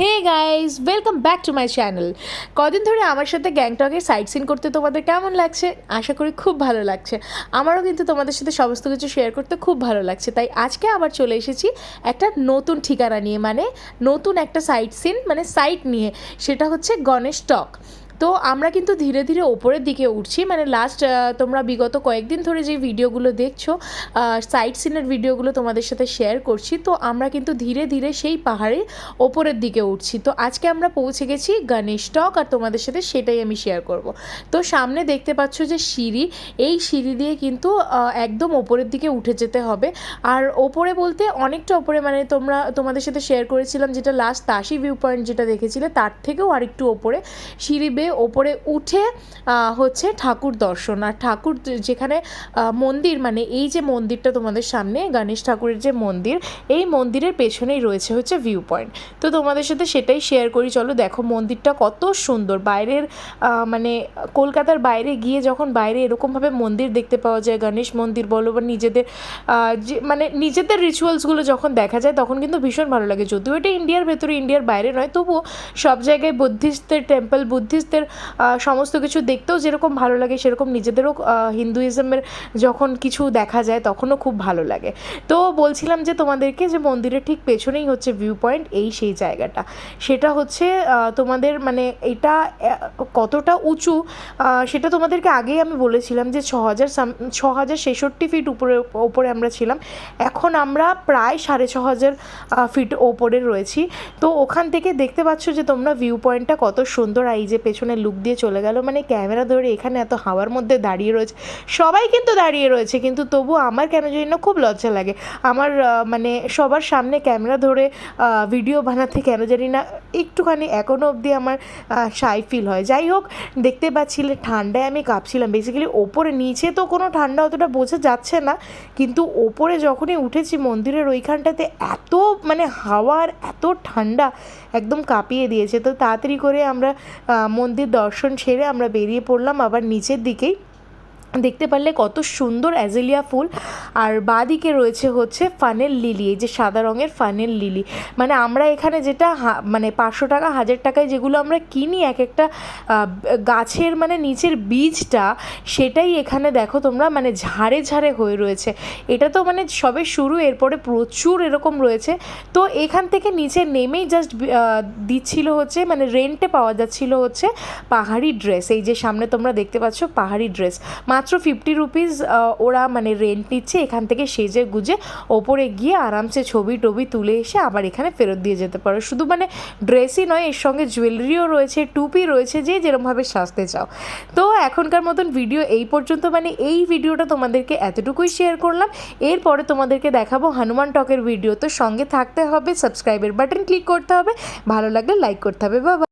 Hey guys welcome back to my channel কদিন ধরে আমার সাথে গ্যাংটকের সাইট সিন করতে তোমাদের কেমন লাগছে? আশা করি খুব ভালো লাগছে। আমারও কিন্তু তোমাদের সাথে সমস্ত কিছু শেয়ার করতে খুব ভালো লাগছে। তাই আজকে আবার চলে এসেছি একটা নতুন ঠিকানা নিয়ে মানে নতুন একটা সাইট সিন মানে সাইট নিয়ে। সেটা হচ্ছে গণেশ টক তো আমরা কিন্তু ধীরে ধীরে ওপরের দিকে উঠছি। মানে লাস্ট তোমরা বিগত কয়েকদিন ধরে যে ভিডিওগুলো দেখছ সাইট সিনের ভিডিওগুলো তোমাদের সাথে শেয়ার করছি। তো আমরা কিন্তু ধীরে ধীরে সেই পাহাড়ে ওপরের দিকে উঠছি। তো আজকে আমরা পৌঁছে গেছি গণেশ টক আর তোমাদের সাথে সেটাই আমি শেয়ার করব। তো সামনে দেখতে পাচ্ছ যে সিঁড়ি, এই সিঁড়ি দিয়ে কিন্তু একদম ওপরের দিকে উঠে যেতে হবে। আর ওপরে বলতে অনেকটা ওপরে মানে তোমরা, তোমাদের সাথে শেয়ার করেছিলাম যেটা লাস্ট তাসি ভিউ পয়েন্ট যেটা দেখেছিলে, তার থেকেও আরেকটু ওপরে। সিঁড়ি বেয়ে ওপরে উঠে হচ্ছে ঠাকুর দর্শন। আর ঠাকুর যেখানে মন্দির মানে এই যে মন্দিরটা তোমাদের সামনে, গণেশ ঠাকুরের যে মন্দির, এই মন্দিরের পেছনেই রয়েছে হচ্ছে ভিউ পয়েন্ট তো তোমাদের সাথে সেটাই শেয়ার করি। চলো দেখো মন্দিরটা কত সুন্দর। বাইরের মানে কলকাতার বাইরে গিয়ে যখন বাইরে এরকমভাবে মন্দির দেখতে পাওয়া যায়, গণেশ মন্দির বলো বা নিজেদের মানে নিজেদের রিচুয়ালসগুলো যখন দেখা যায়, তখন কিন্তু ভীষণ ভালো লাগে। যদিও এটা ইন্ডিয়ার ভেতরে, ইন্ডিয়ার বাইরে নয়, তবুও সব জায়গায় বুদ্ধিস্টদের টেম্পল বুদ্ধিস্টদের আহ, সমস্ত কিছু দেখতেও যেরকম ভালো লাগে সেরকম নিজেদেরও হিন্দুইজমের যখন কিছু দেখা যায় তখনও খুব ভালো লাগে। তো বলছিলাম যে তোমাদেরকে যে মন্দিরের ঠিক পেছনেই হচ্ছে ভিউ পয়েন্ট এই সেই জায়গাটা। সেটা হচ্ছে তোমাদের মানে এটা কতটা উঁচু সেটা তোমাদেরকে আগেই আমি বলেছিলাম যে ছ হাজার সাম ছ হাজার ছেষট্টি ফিট উপরে ওপরে আমরা ছিলাম। এখন আমরা প্রায় সাড়ে ছ হাজার ফিট ওপরে রয়েছি। তো ওখান থেকে দেখতে পাচ্ছ যে তোমরা ভিউ পয়েন্টটা কত সুন্দর এই যে পেছনে লুক দিয়ে চলে গেল। মানে ক্যামেরা ধরে এখানে এত হাওয়ার মধ্যে দাঁড়িয়ে রয়েছে। সবাই কিন্তু দাঁড়িয়ে রয়েছে কিন্তু তবু আমার কেন জানি না খুব লজ্জা লাগে। আমার মানে সবার সামনে ক্যামেরা ধরে ভিডিও বানাতে কেন জানি না একটুখানি এখনও অবধি আমার সাই ফিল হয়। যাই হোক দেখতে পাচ্ছিলে ঠান্ডায় আমি কাঁপছিলাম। বেসিক্যালি ওপরে নিচে তো কোনো ঠান্ডা অতটা বোঝা যাচ্ছে না কিন্তু ওপরে যখনই উঠেছি মন্দিরের ওইখানটাতে এত মানে হাওয়ার এত ঠান্ডা একদম কাঁপিয়ে দিয়েছে। তো তাড়াতাড়ি করে আমরা আহ, মন্দির দর্শন সেরে আমরা বেরিয়ে পড়লাম আবার নিচের দিকেই দেখতে পারলে কত সুন্দর অ্যাজেলিয়া ফুল। আর বাঁদিকে রয়েছে হচ্ছে ফানেল লিলি, এই যে সাদা রঙের ফানেল লিলি। মানে আমরা এখানে যেটা মানে পাঁচশো টাকা, হাজার টাকায় যেগুলো আমরা কিনি এক একটা গাছের মানে নিচের বীজটা, সেটাই এখানে দেখো তোমরা মানে ঝাড়ে ঝাড়ে হয়ে রয়েছে। এটা তো মানে সবে শুরু, এরপরে প্রচুর এরকম রয়েছে। তো এখান থেকে নিচে নেমেই জাস্ট দিচ্ছিল হচ্ছে মানে রেন্টে পাওয়া যাচ্ছিল হচ্ছে পাহাড়ি ড্রেস এই যে সামনে তোমরা দেখতে পাচ্ছ পাহাড়ি ড্রেস মাত্র ফিফটি রুপিস ওরা মানে রেন্ট নিচ্ছে, এখান থেকে সেজে গুজে ওপরে গিয়ে আরামসে ছবি টবি তুলে এসে আবার এখানে ফেরত দিয়ে যেতে পারো। শুধু মানে ড্রেসই নয়, এর সঙ্গে জুয়েলারিও রয়েছে, টুপি রয়েছে, যে যেরমভাবে সাজতে চাও। তো এখনকার মতন ভিডিও এই পর্যন্ত মানে এই ভিডিওটা তোমাদেরকে এতটুকুই শেয়ার করলাম। এরপরে তোমাদেরকে দেখাবো হনুমান টকের ভিডিও তো সঙ্গে থাকতে হবে সাবস্ক্রাইবের বাটন ক্লিক করতে হবে, ভালো লাগলে লাইক করতে হবে। বাবা